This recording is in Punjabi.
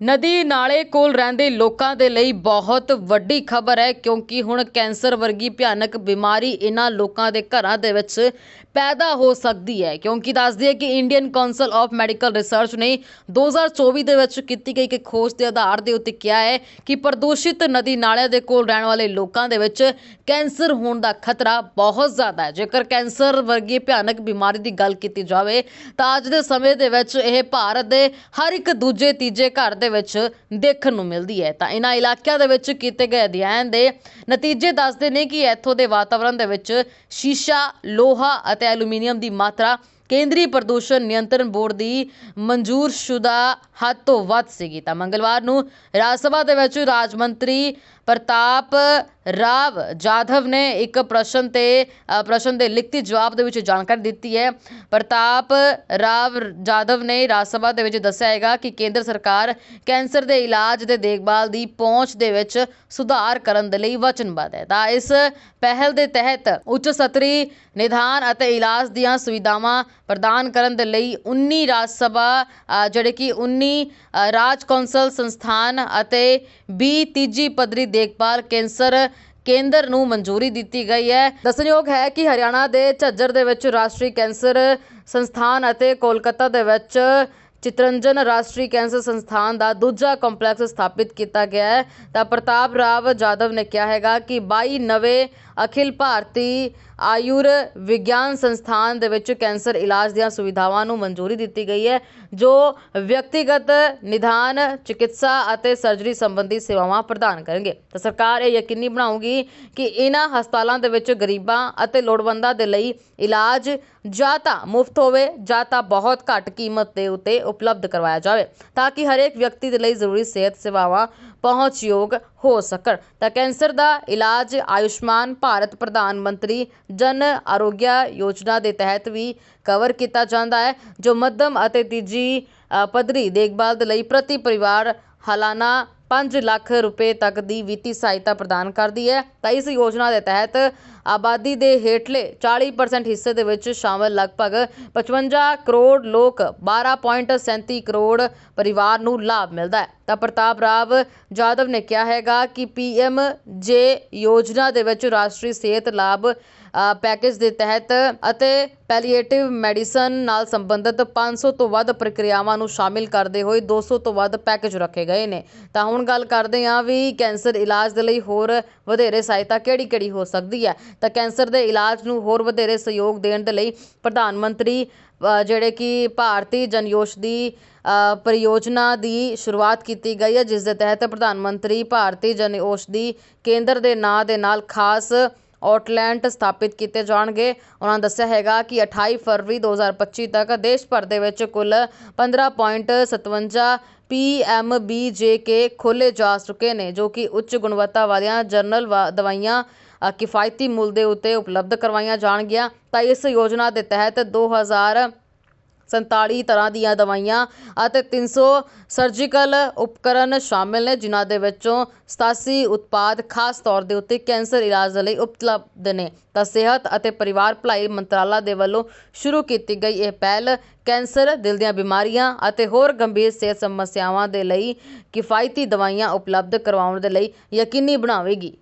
ਨਦੀ ਨਾਲੇ ਕੋਲ ਰਹਿੰਦੇ ਲੋਕਾਂ ਦੇ ਲਈ ਬਹੁਤ ਵੱਡੀ ਖਬਰ ਹੈ, ਕਿਉਂਕਿ ਹੁਣ ਕੈਂਸਰ ਵਰਗੀ ਭਿਆਨਕ ਬਿਮਾਰੀ ਇਹਨਾਂ ਲੋਕਾਂ ਦੇ ਘਰਾਂ ਦੇ ਵਿੱਚ ਪੈਦਾ ਹੋ ਸਕਦੀ ਹੈ। ਕਿਉਂਕਿ ਦੱਸਦੀ ਹੈ ਕਿ Indian Council of Medical Research ਨੇ 2024 ਦੇ ਵਿੱਚ ਕੀਤੀ ਗਈ ਇੱਕ ਖੋਜ ਦੇ ਆਧਾਰ ਦੇ ਉੱਤੇ ਕਿਹਾ ਹੈ ਕਿ ਪ੍ਰਦੂਸ਼ਿਤ ਨਦੀ ਨਾਲਿਆਂ ਦੇ ਕੋਲ ਰਹਿਣ ਵਾਲੇ ਲੋਕਾਂ ਦੇ ਵਿੱਚ ਕੈਂਸਰ ਹੋਣ ਦਾ ਖਤਰਾ ਬਹੁਤ ਜ਼ਿਆਦਾ ਹੈ। ਜੇਕਰ ਕੈਂਸਰ ਵਰਗੀ ਭਿਆਨਕ ਬਿਮਾਰੀ ਦੀ ਗੱਲ ਕੀਤੀ ਜਾਵੇ, ਤਾਂ ਅੱਜ ਦੇ ਸਮੇਂ ਦੇ ਵਿੱਚ ਇਹ ਭਾਰਤ ਦੇ ਹਰ ਇੱਕ ਦੂਜੇ ਤੀਜੇ ਘਰ ਦੇ ਵਿੱਚ ਦੇਖਣ ਨੂੰ ਮਿਲਦੀ ਹੈ। ਤਾਂ ਇਹਨਾਂ ਇਲਾਕਿਆਂ ਦੇ ਵਿੱਚ ਕੀਤੇ ਗਏ ਅਧਿਐਨ ਦੇ ਨਤੀਜੇ ਦੱਸਦੇ ਨੇ ਕਿ ਇੱਥੋਂ ਦੇ ਵਾਤਾਵਰਣ ਦੇ ਵਿੱਚ ਸ਼ੀਸ਼ਾ, ਲੋਹਾ ਅਤੇ ਐਲੂਮੀਨੀਅਮ ਦੀ ਮਾਤਰਾ ਕੇਂਦਰੀ ਪ੍ਰਦੂਸ਼ਣ ਨਿਯੰਤਰਣ ਬੋਰਡ ਦੀ ਮਨਜ਼ੂਰਸ਼ੁਦਾ ਹੱਦ ਤੋਂ ਵੱਧ ਸੀਗੀ। ਤਾਂ ਮੰਗਲਵਾਰ ਨੂੰ ਰਾਜ ਸਭਾ ਦੇ ਵਿੱਚ ਰਾਜ ਮੰਤਰੀ ਪ੍ਰਤਾਪ ਰਾਵ ਜਾਧਵ ਨੇ ਇੱਕ ਪ੍ਰਸ਼ਨ ਤੇ ਪ੍ਰਸ਼ਨ ਦੇ ਲਿਖਤੀ ਜਵਾਬ ਦੇ ਵਿੱਚ ਜਾਣਕਾਰੀ ਦਿੱਤੀ ਹੈ। ਪ੍ਰਤਾਪ ਰਾਵ ਜਾਧਵ ਨੇ ਰਾਜ ਸਭਾ ਦੇ ਵਿੱਚ ਦੱਸਿਆ ਹੈਗਾ ਕਿ ਕੇਂਦਰ ਸਰਕਾਰ ਕੈਂਸਰ ਦੇ ਇਲਾਜ ਤੇ ਦੇਖਭਾਲ ਦੀ ਪਹੁੰਚ ਦੇ ਵਿੱਚ ਸੁਧਾਰ ਕਰਨ ਦੇ ਲਈ ਵਚਨਬੱਧ ਹੈ। ਤਾਂ ਇਸ ਪਹਿਲ ਦੇ ਤਹਿਤ ਉੱਚ ਸਤਰੀ ਨਿਦਾਨ ਅਤੇ ਇਲਾਜ ਦੀਆਂ ਸੁਵਿਧਾਵਾਂ ਪ੍ਰਦਾਨ ਕਰਨ ਦੇ ਲਈ 19 ਰਾਜ ਸਭਾ ਜਿਹੜੇ ਕਿ 19 ਰਾਜ ਕੌਂਸਲ ਸੰਸਥਾਨ ਅਤੇ 20 ਤੀਜੀ ਪੱਧਰੀ ਦੇਖਭਾਲ ਕੈਂਸਰ ਕੇਂਦਰ ਨੂੰ ਮਨਜ਼ੂਰੀ ਦਿੱਤੀ ਗਈ ਹੈ। ਦੱਸਣਯੋਗ ਹੈ ਕਿ ਹਰਿਆਣਾ ਦੇ ਝੱਜਰ ਦੇ ਵਿੱਚ ਰਾਸ਼ਟਰੀ ਕੈਂਸਰ ਸੰਸਥਾਨ ਅਤੇ ਕੋਲਕਾਤਾ ਦੇ ਵਿੱਚ ਚਿਤਰੰਜਨ ਰਾਸ਼ਟਰੀ ਕੈਂਸਰ ਸੰਸਥਾਨ ਦਾ ਦੂਜਾ ਕੰਪਲੈਕਸ ਸਥਾਪਿਤ ਕੀਤਾ ਗਿਆ ਹੈ। ਤਾਂ ਪ੍ਰਤਾਪ ਰਾਵ ਜਾਦਵ ਨੇ ਕਿਹਾ ਹੈਗਾ ਕਿ 22 ਨਵੇਂ ਅਖਿਲ ਭਾਰਤੀ ਆਯੁਰ ਵਿਗਿਆਨ ਸੰਸਥਾਨ ਦੇ ਵਿੱਚ ਕੈਂਸਰ ਇਲਾਜ ਦੀਆਂ ਸੁਵਿਧਾਵਾਂ ਨੂੰ ਮਨਜ਼ੂਰੀ ਦਿੱਤੀ ਗਈ ਹੈ, ਜੋ ਵਿਅਕਤੀਗਤ ਨਿਦਾਨ, ਚਿਕਿਤਸਾ ਅਤੇ ਸਰਜਰੀ ਸੰਬੰਧੀ ਸੇਵਾਵਾਂ ਪ੍ਰਦਾਨ ਕਰਨਗੇ। ਤਾਂ ਸਰਕਾਰ ਇਹ ਯਕੀਨੀ ਬਣਾਊਗੀ ਕਿ ਇਹਨਾਂ ਹਸਪਤਾਲਾਂ ਦੇ ਵਿੱਚ ਗਰੀਬਾਂ ਅਤੇ ਲੋੜਵੰਦਾਂ ਦੇ ਲਈ ਇਲਾਜ ਜਾਂ ਤਾਂ ਮੁਫਤ ਹੋਵੇ, ਜਾਂ ਤਾਂ ਬਹੁਤ ਘੱਟ ਕੀਮਤ ਦੇ ਉੱਤੇ ਉਪਲਬਧ ਕਰਵਾਇਆ ਜਾਵੇ, ਤਾਂ ਕਿ ਹਰੇਕ ਵਿਅਕਤੀ ਦੇ ਲਈ ਜ਼ਰੂਰੀ ਸਿਹਤ ਸੇਵਾਵਾਂ ਪਹੁੰਚਯੋਗ ਹੋ ਸਕਣ। ਤਾਂ ਕੈਂਸਰ ਦਾ ਇਲਾਜ ਆਯੁਸ਼ਮਾਨ ਭਾਰਤ ਪ੍ਰਧਾਨ ਮੰਤਰੀ ਜਨ ਆਰੋਗਿਆ ਯੋਜਨਾ ਦੇ ਤਹਿਤ ਵੀ ਕਵਰ ਕੀਤਾ ਜਾਂਦਾ ਹੈ, ਜੋ ਮੱਧਮ ਅਤੇ ਤੀਜੀ ਪੱਧਰੀ ਦੇਖਭਾਲ ਦੇ ਲਈ ਪ੍ਰਤੀ ਪਰਿਵਾਰ ਹਾਲਾਨਾ 5 ਲੱਖ ਰੁਪਏ ਤੱਕ ਦੀ ਵਿੱਤੀ ਸਹਾਇਤਾ ਪ੍ਰਦਾਨ ਕਰਦੀ ਹੈ। ਤਾਂ ਇਸ ਯੋਜਨਾ ਦੇ ਤਹਿਤ ਆਬਾਦੀ ਦੇ ਹੇਠਲੇ 40% ਹਿੱਸੇ ਦੇ ਵਿੱਚ ਸ਼ਾਮਲ ਲਗਭਗ 55 ਕਰੋੜ ਲੋਕ 12.37 ਕਰੋੜ ਪਰਿਵਾਰ ਨੂੰ ਲਾਭ ਮਿਲਦਾ ਹੈ। ਤਾਂ ਪ੍ਰਤਾਪ ਰਾਵ ਜਾਦਵ ਨੇ ਕਿਹਾ ਹੈਗਾ ਕਿ ਪੀਐਮ ਜੇ ਯੋਜਨਾ ਦੇ ਵਿੱਚ ਰਾਸ਼ਟਰੀ ਸਿਹਤ ਲਾਭ ਪੈਕੇਜ ਦੇ ਤਹਿਤ ਅਤੇ ਪੈਲੀਏਟਿਵ ਮੈਡੀਸਨ ਨਾਲ ਸੰਬੰਧਿਤ 500 ਤੋਂ ਵੱਧ ਪ੍ਰਕਿਰਿਆਵਾਂ ਨੂੰ ਸ਼ਾਮਿਲ ਕਰਦੇ ਹੋਏ 200 ਤੋਂ ਵੱਧ ਪੈਕੇਜ ਰੱਖੇ ਗਏ ਨੇ। ਤਾਂ ਹੁਣ ਗੱਲ ਕਰਦੇ ਹਾਂ ਵੀ ਕੈਂਸਰ ਇਲਾਜ ਦੇ ਲਈ ਹੋਰ ਵਧੇਰੇ ਸਹਾਇਤਾ ਕਿਹੜੀ-ਕਿਹੜੀ ਹੋ ਸਕਦੀ ਹੈ? ਤਾਂ ਕੈਂਸਰ ਦੇ ਇਲਾਜ ਨੂੰ ਹੋਰ ਵਧੇਰੇ ਸਹਿਯੋਗ ਦੇਣ ਦੇ ਲਈ ਪ੍ਰਧਾਨ ਮੰਤਰੀ ਜਿਹੜੇ ਕਿ ਭਾਰਤੀ ਜਨਯੋਸ਼ਦੀ ਅ, ਪਰਿਯੋਜਨਾ ਦੀ ਸ਼ੁਰੂਆਤ ਕੀਤੀ ਗਈ ਹੈ ਜਿਸ ਦੇ ਤਹਿਤ ਪ੍ਰਧਾਨ ਮੰਤਰੀ ਭਾਰਤੀ ਜਨ ਔਸ਼ਧੀ ਕੇਂਦਰ ਦੇ ਨਾਂ ਦੇ ਨਾਲ ਖਾਸ ਆਊਟਲੈਂਡ ਸਥਾਪਿਤ ਕੀਤੇ ਜਾਣਗੇ। ਉਹਨਾਂ ਦੱਸਿਆ ਹੈਗਾ ਕਿ 28 ਫਰਵਰੀ 2025 ਤੱਕ ਦੇਸ਼ ਭਰ ਦੇ ਵਿੱਚ ਕੁੱਲ 15.57 ਪੀਐਮਬੀਜੇਕੇ ਖੋਲੇ ਜਾ ਚੁੱਕੇ ਨੇ ਜੋ ਕਿ ਉੱਚ ਗੁਣਵੱਤਾ ਵਾਲੀਆਂ ਜਨਰਲ ਵਾ- ਦਵਾਈਆਂ ਕਿਫਾਇਤੀ ਮੁੱਲ ਦੇ ਉੱਤੇ ਉਪਲਬਧ ਕਰਵਾਈਆਂ ਜਾਣਗੀਆਂ। ਤਾਂ ਇਸ ਯੋਜਨਾ ਦੇ ਤਹਿਤ 2000 47 ਤਰ੍ਹਾਂ ਦੀਆਂ ਦਵਾਈਆਂ ਅਤੇ 300 ਸਰਜੀਕਲ ਉਪਕਰਨ ਸ਼ਾਮਿਲ ਨੇ, ਜਿਨ੍ਹਾਂ ਦੇ ਵਿੱਚੋਂ 87 ਉਤਪਾਦ ਖਾਸ ਤੌਰ ਦੇ ਉੱਤੇ ਕੈਂਸਰ ਇਲਾਜ ਲਈ ਉਪਲਬਧ ਨੇ। ਤਾਂ ਸਿਹਤ ਅਤੇ ਪਰਿਵਾਰ ਭਲਾਈ ਮੰਤਰਾਲਾ ਦੇ ਵੱਲੋਂ ਸ਼ੁਰੂ ਕੀਤੀ ਗਈ ਇਹ ਪਹਿਲ ਕੈਂਸਰ, ਦਿਲ ਦੀਆਂ ਬਿਮਾਰੀਆਂ ਅਤੇ ਹੋਰ ਗੰਭੀਰ ਸਿਹਤ ਸਮੱਸਿਆਵਾਂ ਦੇ ਲਈ ਕਿਫਾਇਤੀ ਦਵਾਈਆਂ ਉਪਲਬਧ ਕਰਵਾਉਣ ਦੇ ਲਈ ਯਕੀਨੀ ਬਣਾਵੇਗੀ।